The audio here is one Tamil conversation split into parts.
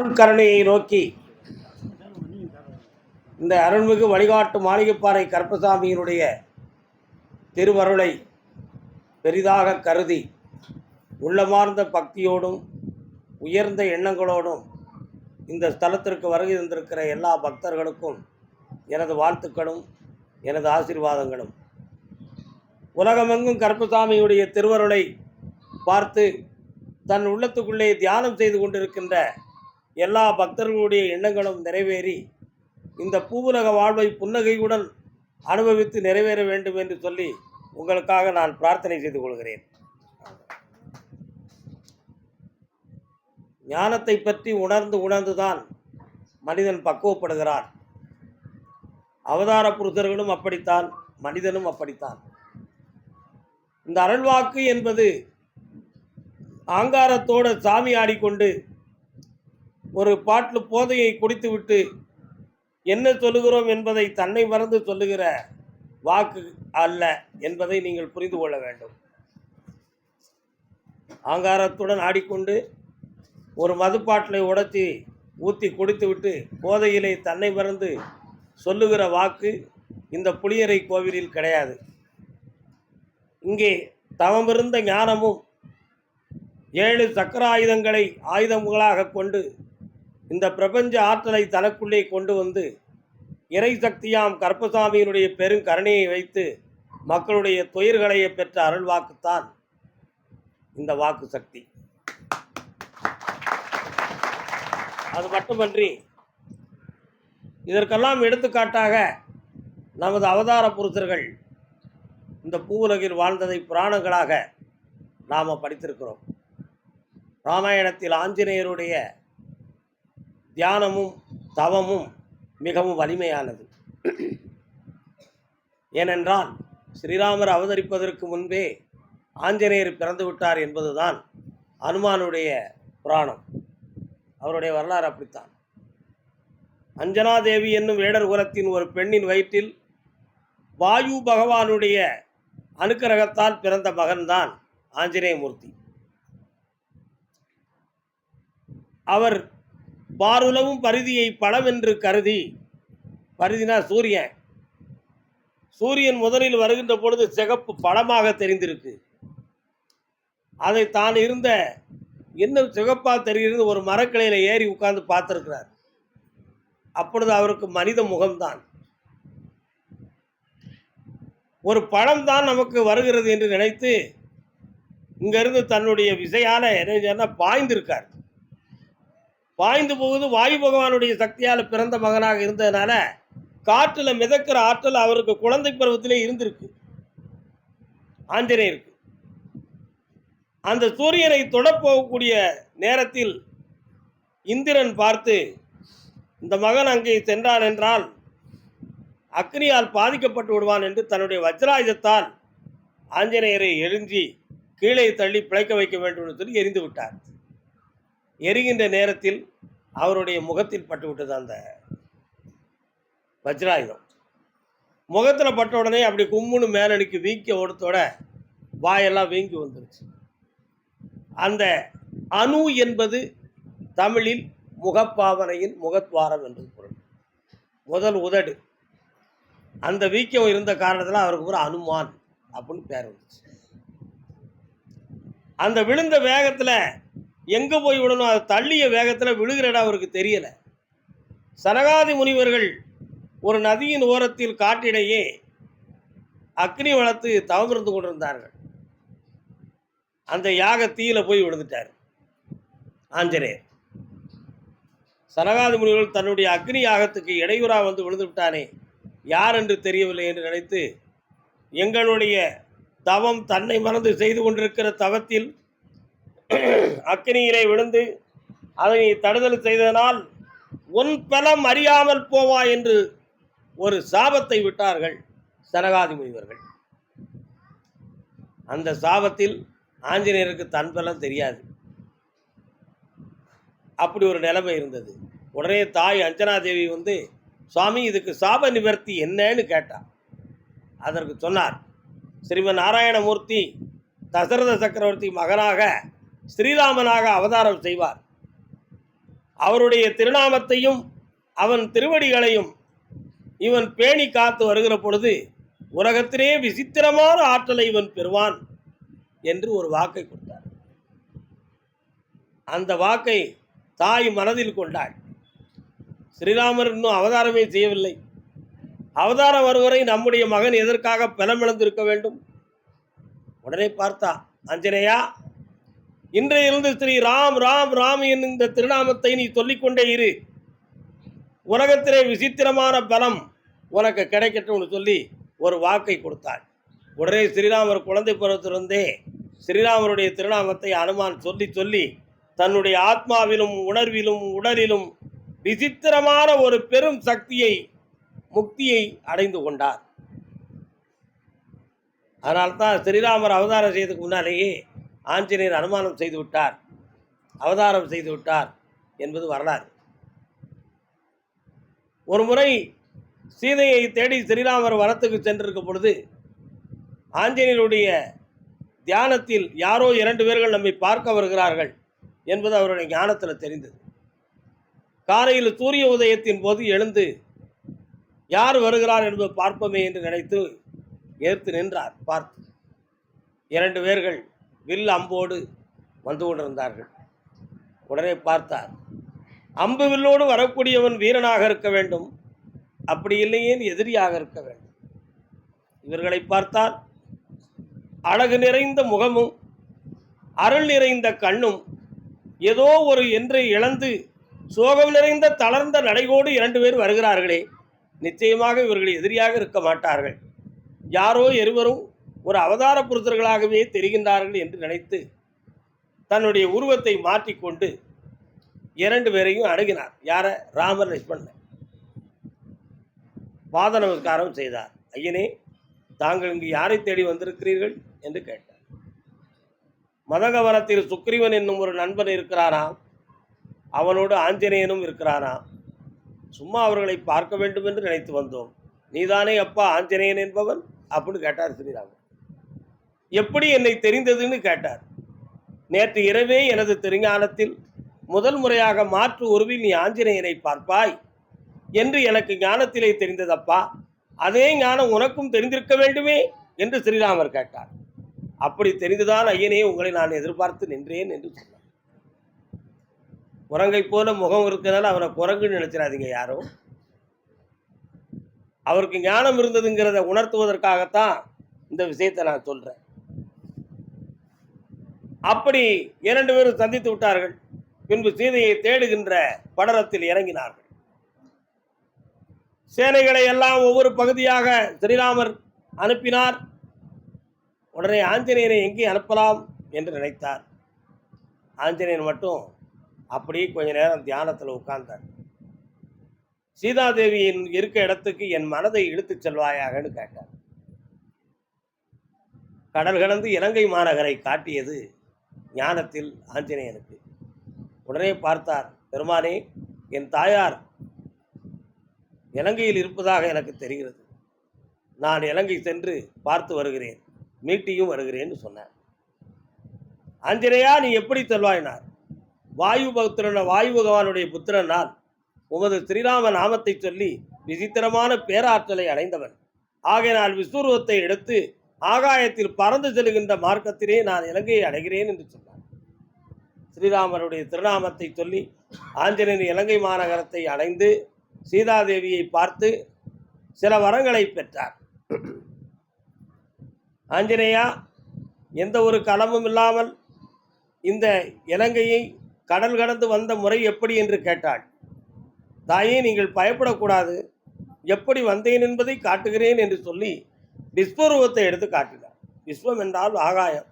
அருள் கருணையை நோக்கி இந்த அருள்மிகு வழிகாட்டு மாளிகைப்பாறை கருப்பசாமியினுடைய திருவருளை பெரிதாக கருதி உள்ளமார்ந்த பக்தியோடும் உயர்ந்த எண்ணங்களோடும் இந்த ஸ்தலத்திற்கு வருகை தந்திருக்கிற எல்லா பக்தர்களுக்கும் எனது வாழ்த்துக்களும் எனது ஆசீர்வாதங்களும். உலகமெங்கும் கருப்பசாமியுடைய திருவருளை பார்த்து தன் உள்ளத்துக்குள்ளே தியானம் செய்து கொண்டிருக்கின்ற எல்லா பக்தர்களுடைய எண்ணங்களும் நிறைவேறி இந்த பூவுலக வாழ்வை புன்னகையுடன் அனுபவித்து நிறைவேற வேண்டும் என்று சொல்லி உங்களுக்காக நான் பிரார்த்தனை செய்து கொள்கிறேன். ஞானத்தை பற்றி உணர்ந்து உணர்ந்துதான் மனிதன் பக்குவப்படுகிறான். அவதார புருஷர்களும் அப்படித்தான் மனிதனும் அப்படித்தான். இந்த அருள்வாக்கு என்பது ஆங்காரத்தோட சாமி ஆடிக்கொண்டு ஒரு பாட்டில் போதையை குடித்துவிட்டு என்ன சொல்லுகிறோம் என்பதை தன்னை மறந்து சொல்லுகிற வாக்கு அல்ல என்பதை நீங்கள் புரிந்து கொள்ள வேண்டும். ஆங்காரத்துடன் ஆடிக்கொண்டு ஒரு மதுப்பாட்டிலை உடைச்சி ஊற்றி குடித்துவிட்டு போதையிலே தன்னை மறந்து சொல்லுகிற வாக்கு இந்த புளியரை கோவிலில் கிடையாது. இங்கே தவமிருந்த ஞானமும் ஏழு சக்கர ஆயுதங்களை ஆயுதங்களாக கொண்டு இந்த பிரபஞ்ச ஆற்றலை தனக்குள்ளே கொண்டு வந்து இறை சக்தியாம் கருப்பசாமியினுடைய பெருங்கருணையை வைத்து மக்களுடைய துயர்களைய பெற்ற அருள் வாக்குத்தான் இந்த வாக்கு சக்தி. அது மட்டுமன்றி இதற்கெல்லாம் எடுத்துக்காட்டாக நமது அவதார புருஷர்கள் இந்த பூவுலகில் வாழ்ந்ததை புராணங்களாக நாம் படித்திருக்கிறோம். ராமாயணத்தில் ஆஞ்சநேயருடைய தியானமும் தவமும் மிகவும் வலிமையானது. ஏனென்றால் ஸ்ரீராமர் அவதரிப்பதற்கு முன்பே ஆஞ்சநேயர் பிறந்து விட்டார் என்பதுதான் அனுமானுடைய புராணம். அவருடைய வரலாறு அப்படித்தான். அஞ்சனாதேவி என்னும் வேடர் குலத்தின் ஒரு பெண்ணின் வயிற்றில் வாயு பகவானுடைய அனுக்கிரகத்தால் பிறந்த மகன்தான் ஆஞ்சநேயமூர்த்தி. அவர் பாருலவும் படம் என்று கருதி பருதினா சூரியன். சூரியன் முதலில் வருகின்ற பொழுது சிகப்பு படமாக தெரிந்திருக்கு. அதை தான் இருந்த என்ன சிகப்பாக தெரிகிறது ஒரு மரக்கிளையில் ஏறி உட்கார்ந்து பார்த்துருக்கிறார். அப்பொழுது அவருக்கு மனித முகம்தான். ஒரு பழம் தான் நமக்கு வருகிறது என்று நினைத்து இங்கிருந்து தன்னுடைய விசையால என்ன பாய்ந்திருக்கார். பாய்ந்து போகுது. வாயு பகவானுடைய சக்தியால் பிறந்த மகனாக இருந்ததுனால காற்றில் மிதக்கிற ஆற்றல் அவருக்கு குழந்தை பருவத்திலே இருந்திருக்கு. ஆஞ்சநேயருக்கு. அந்த சூரியனை தொடப்போகக்கூடிய நேரத்தில் இந்திரன் பார்த்து இந்த மகன் அங்கே சென்றான் என்றால் அக்னியால் பாதிக்கப்பட்டு விடுவான் என்று தன்னுடைய வஜ்ராயுதத்தால் ஆஞ்சநேயரை எரிஞ்சி கீழே தள்ளி பிழைக்க வைக்க வேண்டும் என்று சொல்லி எரிந்து விட்டார். எரிகின்ற நேரத்தில் அவருடைய முகத்தில் பட்டுவிட்டது அந்த வஜ்ராயுதம். முகத்தில் பட்ட உடனே அப்படி கும்முன்னு மேலடிக்கு வீக்க ஓடத்தோட வாயெல்லாம் வீங்கி வந்துருச்சு. அந்த அணு என்பது தமிழில் முகப்பாவனையின் முகத்வாரம் என்று பொருள். முதல் உதடு. அந்த வீக்கம் இருந்த காரணத்தில் அவருக்கு ஒரு அனுமான் அப்படின்னு பேர் வந்துச்சு. அந்த விழுந்த வேகத்தில் எங்கே போய் விடணும்? அது தள்ளிய வேகத்தில் விழுகிறடா அவருக்கு தெரியலை. சனகாதி முனிவர்கள் ஒரு நதியின் ஓரத்தில் காட்டிடையே அக்னி வளர்த்து தவமிருந்து கொண்டிருந்தார்கள். அந்த யாக தீயில போய் விழுந்துட்டார். ஆஞ்சநேயர். சனகாதி முனிவர்கள் தன்னுடைய அக்னி யாகத்துக்கு இடையூறா வந்து விழுந்து விட்டானே யார் என்று தெரியவில்லை என்று நினைத்து எங்களுடைய தவம் தன்னை மறந்து செய்து கொண்டிருக்கிற தவத்தில் அக்னியிலே விழுந்து அதை தடுதல் செய்ததனால் உன் பலம் அறியாமல் போவா என்று ஒரு சாபத்தை விட்டார்கள் சனகாதி முனிவர்கள் அந்த சாபத்தில் ஆஞ்சநேயருக்கு தன் பலம் தெரியாது. அப்படி ஒரு நிலைமை இருந்தது. உடனே தாய் அஞ்சனா தேவி வந்து சுவாமி இதுக்கு சாப நிவர்த்தி என்னன்னு கேட்டார் அதற்கு சொன்னார் ஸ்ரீமன் நாராயணமூர்த்தி தசரத சக்கரவர்த்தி மகனாக ஸ்ரீராமனாக அவதாரம் செய்வார். அவருடைய திருநாமத்தையும் அவன் திருவடிகளையும் இவன் பேணி காத்து வருகிற பொழுது உலகத்திலே விசித்திரமான ஆற்றலை இவன் பெறுவான் என்று ஒரு வாக்கை கொடுத்தார். அந்த வாக்கை தாய் மனதில் கொண்டாள். ஸ்ரீராமர் இன்னும் அவதாரமே செய்யவில்லை. அவதாரம் வருவரை நம்முடைய மகன் எதற்காக பலமிழந்திருக்க வேண்டும்? உடனே பார்த்தா அஞ்சனையா இன்றையிலிருந்து ஸ்ரீ ராம் ராம் ராம் என்னும் இந்த திருநாமத்தை நீ சொல்லிக்கொண்டே இரு. உலகத்திலே விசித்திரமான பலம் உனக்கு கிடைக்கட்டும்னு சொல்லி ஒரு வாக்கை கொடுத்தாள். உடனே ஸ்ரீராமர் குழந்தை பருவத்திலிருந்தே ஸ்ரீராமருடைய திருநாமத்தை அனுமான் சொல்லி சொல்லி தன்னுடைய ஆத்மாவிலும் உணர்விலும் உடலிலும் விசித்திரமான ஒரு பெரும் சக்தியை முக்தியை அடைந்து கொண்டார். அதனால்தான் ஸ்ரீராமர் அவதாரம் செய்ததுக்கு முன்னாலேயே ஆஞ்சநேயர் அனுமானம் செய்து விட்டார் அவதாரம் செய்து விட்டார் என்பது வரலாறு. ஒரு முறை சீதையை தேடி ஸ்ரீராமர் வனத்துக்கு சென்றிருக்கும் பொழுது ஆஞ்சநேயருடைய தியானத்தில் யாரோ இரண்டு பேர்கள் நம்மை பார்க்க வருகிறார்கள் என்பது அவருடைய ஞானத்தில் தெரிந்தது. காலையில் சூரிய உதயத்தின் போது எழுந்து யார் வருகிறார் என்பது பார்ப்போமே என்று நினைத்து ஏற்று நின்றார் பார்த்து. இரண்டு பேர்கள் வில் அம்போடு வந்து கொண்டிருந்தார்கள். உடனே பார்த்தார் அம்பு வில்லோடு வரக்கூடியவன் வீரனாக இருக்க வேண்டும். அப்படி இல்லையேன் எதிரியாக இருக்க வேண்டும். இவர்களை பார்த்தால் அழகு நிறைந்த முகமும் அருள் நிறைந்த கண்ணும் ஏதோ ஒரு என்றை இழந்து சோகம் நிறைந்த தளர்ந்த நடைகோடு இரண்டு பேர் வருகிறார்களே. நிச்சயமாக இவர்கள் எதிரியாக இருக்க மாட்டார்கள். யாரோ இருவரும் ஒரு அவதார புருஷர்களாகவே தெரிகின்றார்கள் என்று நினைத்து தன்னுடைய உருவத்தை மாற்றிக்கொண்டு இரண்டு பேரையும் அணுகினார். யார? ராமர் லட்சுமணன். பாத நமஸ்காரம் செய்தார். ஐயனே தாங்கள் இங்கு யாரை தேடி வந்திருக்கிறீர்கள்? என்று கேட்டார். மதகவனத்தில் சுக்ரீவன் என்னும் ஒரு நண்பன் இருக்கிறாராம். அவனோடு ஆஞ்சநேயனும் இருக்கிறாராம். சும்மா அவர்களை பார்க்க வேண்டும் என்று நினைத்து வந்தோம். நீதானே அப்பா ஆஞ்சநேயன் என்பவன்? அப்படின்னு கேட்டார் ஸ்ரீராமன் எப்படி என்னை தெரிந்ததுன்னு கேட்டார். நேற்று இரவே எனது திருஞானத்தில் முதல் முறையாக மாற்று உருவில் நீ ஆஞ்சநேயனை பார்ப்பாய் என்று எனக்கு ஞானத்திலே தெரிந்ததப்பா? அதே ஞானம் உனக்கும் தெரிந்திருக்க வேண்டுமே என்று ஸ்ரீராமர் கேட்டார். அப்படி தெரிந்துதான் ஐயனே உங்களை நான் எதிர்பார்த்து நின்றேன் என்று சொன்னார். குரங்கை போல முகம் இருக்கிறதால அவனை குரங்குன்னு நினைச்சிடாதீங்க யாரும் அவருக்கு ஞானம் இருந்ததுங்கிறத உணர்த்துவதற்காகத்தான் இந்த விஷயத்தை நான் சொல்றேன். அப்படி இரண்டு பேரும் சந்தித்து விட்டார்கள். பின்பு சீதையை தேடுகின்ற படரத்தில் இறங்கினார்கள். சேனைகளை எல்லாம் ஒவ்வொரு பகுதியாக ஸ்ரீராமர் அனுப்பினார். உடனே ஆஞ்சநேயனை எங்கே அனுப்பலாம் என்று நினைத்தார். ஆஞ்சநேயன் மட்டும் அப்படியே கொஞ்ச நேரம் தியானத்தில் உட்கார்ந்தார். சீதாதேவியின் இருக்க இடத்துக்கு என் மனதை இழுத்துச் செல்வாயாகன்னு கேட்டார். கடல் கடந்து இலங்கை மாநகரை காட்டியது ஞானத்தில் ஆஞ்சநேயனுக்கு. உடனே பார்த்தார் பெருமானே என் தாயார் இலங்கையில் இருப்பதாக எனக்கு தெரிகிறது. நான் இலங்கை சென்று பார்த்து வருகிறேன் மீட்டியும் வருகிறேன்னு சொன்னார். ஆஞ்சநேயா நீ எப்படி செல்வாயினார்? வாயு பக்தரான வாயு பகவானுடைய புத்திரன் நான். உமது ஸ்ரீராம நாமத்தை சொல்லி விசித்திரமான பேராற்றலை அடைந்தவன். ஆகையினால் விஸ்வரூபத்தை எடுத்து ஆகாயத்தில் பறந்து செல்கின்ற மார்க்கத்திலே நான் இலங்கையை அடைகிறேன் என்று சொன்னார். ஸ்ரீராமருடைய திருநாமத்தை சொல்லி ஆஞ்சநேயன் இலங்கை மாநகரத்தை அடைந்து சீதாதேவியை பார்த்து சில வரங்களை பெற்றார். ஆஞ்சநேயா எந்த ஒரு களமும் இல்லாமல் இந்த இலங்கையை கடல் கடந்து வந்த முறை எப்படி என்று கேட்டாள். தாயே நீங்கள் பயப்படக்கூடாது. எப்படி வந்தேன் என்பதை காட்டுகிறேன் என்று சொல்லி விஸ்வரூபத்தை எடுத்து காட்டினார். விஸ்வம் என்றால் ஆகாயம்.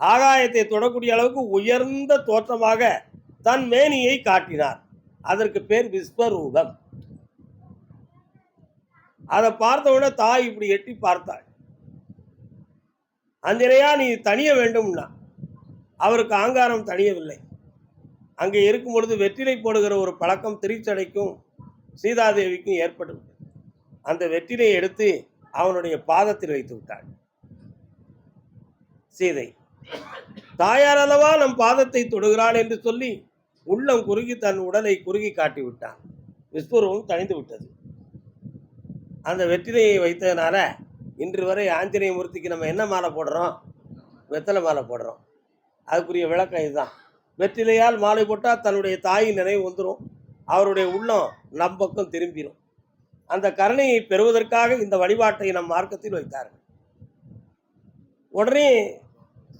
ஆகாயத்தை தொடக்கூடிய அளவுக்கு உயர்ந்த தோற்றமாக தன் மேனியை காட்டினார். அதற்கு பேர் விஸ்வரூபம். அதை பார்த்தவுடனே தாய் இப்படி எட்டி பார்த்தாள். அஞ்சனையா நீ தனிய வேண்டும்னா. அவருக்கு ஆங்காரம் தணியவில்லை அங்கே இருக்கும் பொழுது வெற்றிலை போடுகிற ஒரு பழக்கம் திருச்சடைக்கும் சீதாதேவிக்கும் ஏற்பட்டது அந்த வெற்றிலை எடுத்து அவனுடைய பாதத்தில் வைத்து விட்டாள். சீதை தாயார் அல்லவா நம் பாதத்தை தொடுகிறாள் என்று சொல்லி உள்ளம் குறுகி தன் உடலை குறுகி காட்டி விட்டான் விஸ்வரூபம் தணிந்து விட்டது. அந்த வெற்றிலையை வைத்ததுனால இன்று வரை ஆஞ்சநேய மூர்த்திக்கு நம்ம என்ன மாலை போடுறோம்? வெத்தலை மாலை போடுறோம். அதுக்குரிய விளக்கம் இதுதான். வெற்றிலையால் மாலை போட்டால் தன்னுடைய தாயின் நினைவு வந்துடும் அவருடைய உள்ளம் நம் பக்கம் திரும்பிடும் அந்த கருணையை பெறுவதற்காக இந்த வழிபாட்டை நம் மார்க்கத்தில் வைத்தார்கள். உடனே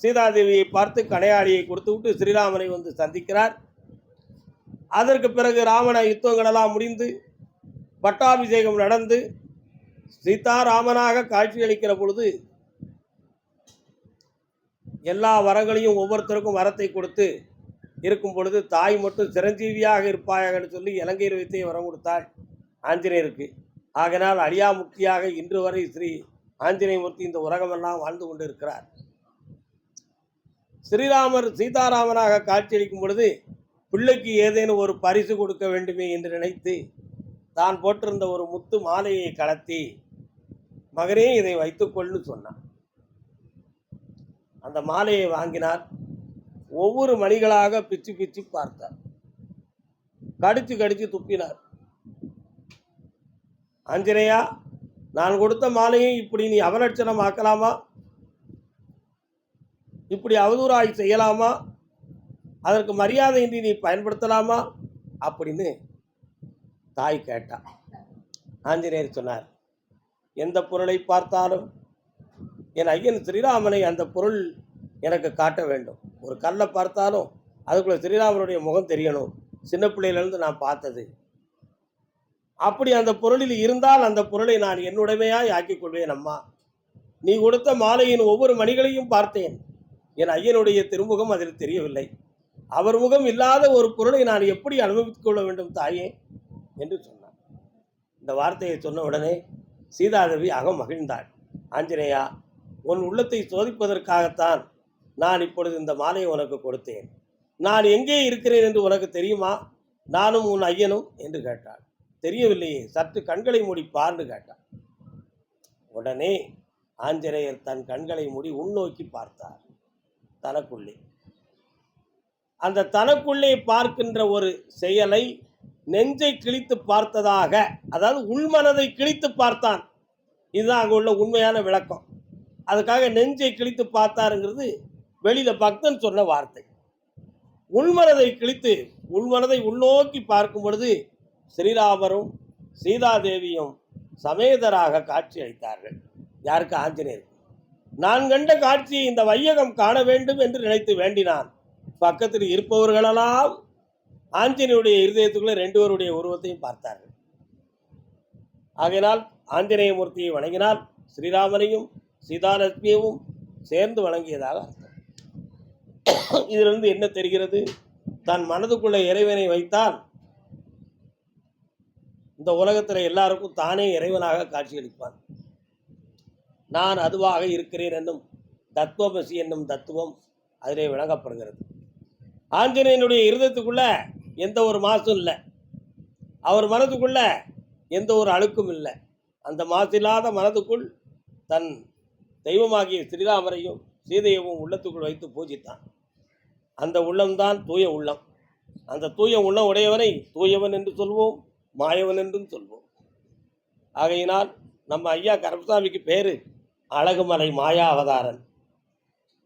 சீதாதேவியை பார்த்து கணையாளியை கொடுத்து விட்டு ஸ்ரீராமனை வந்து சந்திக்கிறார். அதற்கு பிறகு ராமன யுத்தங்களெல்லாம் முடிந்து பட்டாபிஷேகம் நடந்து சீதாராமனாக காட்சியளிக்கிற பொழுது எல்லா வரங்களையும் ஒவ்வொருத்தருக்கும் வரத்தை கொடுத்து இருக்கும் பொழுது தாய் மட்டும் சிரஞ்சீவியாக இருப்பாயன்னு சொல்லி இலங்கையில் வைத்தே வரம் கொடுத்தாள் ஆஞ்சநேயருக்கு. ஆகினால் அழியாமுக்தியாக இன்று வரை ஸ்ரீ ஆஞ்சநேயமூர்த்தி இந்த உலகமெல்லாம் வாழ்ந்து கொண்டு இருக்கிறார் ஸ்ரீராமர் சீதாராமனாக காட்சியளிக்கும் பொழுது பிள்ளைக்கு ஏதேனும் ஒரு பரிசு கொடுக்க வேண்டுமே என்று நினைத்து தான் போட்டிருந்த ஒரு முத்து மாலையை கலத்தி மகனே இதை வைத்துக்கொள்னு சொன்னான். அந்த மாலையை வாங்கினார். ஒவ்வொரு மணிகளாக பிச்சு பிச்சு பார்த்தார். கடிச்சு கடிச்சு துப்பினார். ஆஞ்சநேயா நான் கொடுத்த மாலையை இப்படி நீ அவலட்சணம் ஆக்கலாமா இப்படி அவதூறாய் செய்யலாமா? அதற்கு மரியாதை இன்றி நீ பயன்படுத்தலாமா? அப்படின்னு தாய் கேட்டா. ஆஞ்சநேயர் சொன்னார் எந்த பொருளை பார்த்தாலும் என் ஐயன் ஸ்ரீராமனை அந்த பொருள் எனக்கு காட்ட வேண்டும். ஒரு கல்லை பார்த்தாலும் அதுக்குள்ள ஸ்ரீராமனுடைய முகம் தெரியணும். சின்ன பிள்ளையிலேருந்து நான் பார்த்தது. அப்படி அந்த பொருளில் இருந்தால் அந்த பொருளை நான் என்னுடைமையாய் ஆக்கிக் கொள்வேன் அம்மா. நீ கொடுத்த மாலையின் ஒவ்வொரு மணிகளையும் பார்த்தேன். என் ஐயனுடைய திருமுகம் அதில் தெரியவில்லை. அவர் முகம் இல்லாத ஒரு பொருளை நான் எப்படி அனுபவித்துக் கொள்ள வேண்டும் தாயே? என்று சொன்னார் இந்த வார்த்தையை சொன்ன உடனே சீதாதேவி அகம் மகிழ்ந்தாள். ஆஞ்சநேயா உன் உள்ளத்தை சோதிப்பதற்காகத்தான் நான் இப்பொழுது இந்த மாலையை உனக்கு கொடுத்தேன். நான் எங்கே இருக்கிறேன் என்று உனக்கு தெரியுமா? நானும் உன் ஐயனும் என்று கேட்டாள். தெரியவில்லையே சற்று கண்களை மூடி பார்ந்து கேட்டாள். உடனே ஆஞ்சநேயர் தன் கண்களை மூடி உள்நோக்கி பார்த்தார். தனக்குள்ளே. அந்த தனக்குள்ளே பார்க்கின்ற ஒரு செயலை நெஞ்சை கிழித்து பார்த்ததாக அதாவது உள்மனதை கிழித்து பார்த்தான். இதுதான் அங்கே உள்ள உண்மையான விளக்கம். அதுக்காக நெஞ்சை கிழித்து பார்த்தாருங்கிறது வெளியில பக்தன் சொன்ன வார்த்தை. உள்மனதை கிழித்து உள்மனதை உள்நோக்கி பார்க்கும் பொழுது ஸ்ரீராமரும் சீதாதேவியும் சமேதராக காட்சி அளித்தார்கள். யாருக்கு? ஆஞ்சநேயர் நான் கண்ட காட்சியை இந்த வையகம் காண வேண்டும் என்று நினைத்து வேண்டினான். பக்கத்தில் இருப்பவர்களெல்லாம் ஆஞ்சநேயுடைய இருதயத்துக்குள்ளே ரெண்டு பேருடைய உருவத்தையும் பார்த்தார்கள். ஆகையினால் ஆஞ்சநேய மூர்த்தியை வணங்கினால் ஸ்ரீராமனையும் சீதாலட்சுமியவும் சேர்ந்து வணங்கியதாக அர்த்தம். இதிலிருந்து என்ன தெரிகிறது? தன் மனதுக்குள்ள இறைவனை வைத்தால் இந்த உலகத்தில் எல்லாருக்கும் தானே இறைவனாக காட்சியளிப்பான். நான் அதுவாக இருக்கிறேன் என்னும் தத்துவமசி என்னும் தத்துவம் அதிலே விளங்கப்படுகிறது. ஆஞ்சநேயனுடைய இருதயத்துக்குள்ள எந்த ஒரு மாசும் இல்லை. அவர் மனதுக்குள்ள எந்த ஒரு அழுக்கும் இல்லை. அந்த மாசில்லாத மனதுக்குள் தன் தெய்வமாகிய ஸ்ரீராமரையும் சீதையவும் உள்ளத்துக்குள் வைத்து பூஜித்தான். அந்த உள்ளம்தான் தூய உள்ளம். அந்த தூய உள்ளம் உடையவனை தூயவன் என்று சொல்வோம் மாயவன் என்றும் சொல்வோம். ஆகையினால் நம்ம ஐயா கருப்பசாமிக்கு பேர் அழகுமலை மாயா அவதாரன்.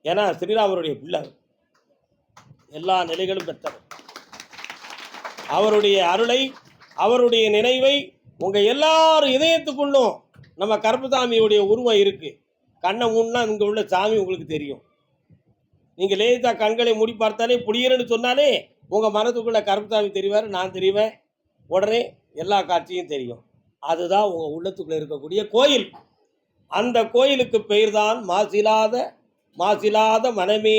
ஏன்னா ஸ்ரீராமருடைய பிள்ளை. எல்லா நிலைகளும் பெற்றவர். அவருடைய அருளை அவருடைய நினைவை உங்கள் எல்லார் இதயத்துக்குள்ளும் நம்ம கருப்பசாமியுடைய உருவம் இருக்குது கண்ணை மூணுனா இங்கே உள்ள சாமி உங்களுக்கு தெரியும். நீங்கள் லேசாக கண்களை மூடி பார்த்தாலே புடியரன்னு சொன்னாலே உங்கள் மனதுக்குள்ளே கருப்புதாமி தெரிவார் நான் தெரிவேன். உடனே எல்லா காட்சியும் தெரியும். அதுதான் உங்கள் உள்ளத்துக்குள்ளே இருக்கக்கூடிய கோயில். அந்த கோயிலுக்கு பெயர்தான் மாசிலாத மாசிலாத மனமே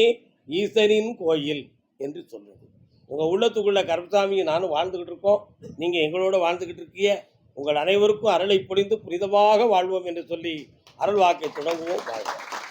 ஈசனின் கோயில் என்று சொல்லுது உங்கள் உள்ளத்துக்குள்ள கருப்பசாமியும் நானும் வாழ்ந்துக்கிட்டு இருக்கோம். நீங்கள் எங்களோட வாழ்ந்துக்கிட்டு இருக்கீங்க. உங்கள் அனைவருக்கும் அருளை பொழிந்து புனிதமாக வாழ்வோம் என்று சொல்லி அருள் வாக்கை தொடங்குவோம். வாழ்வோம்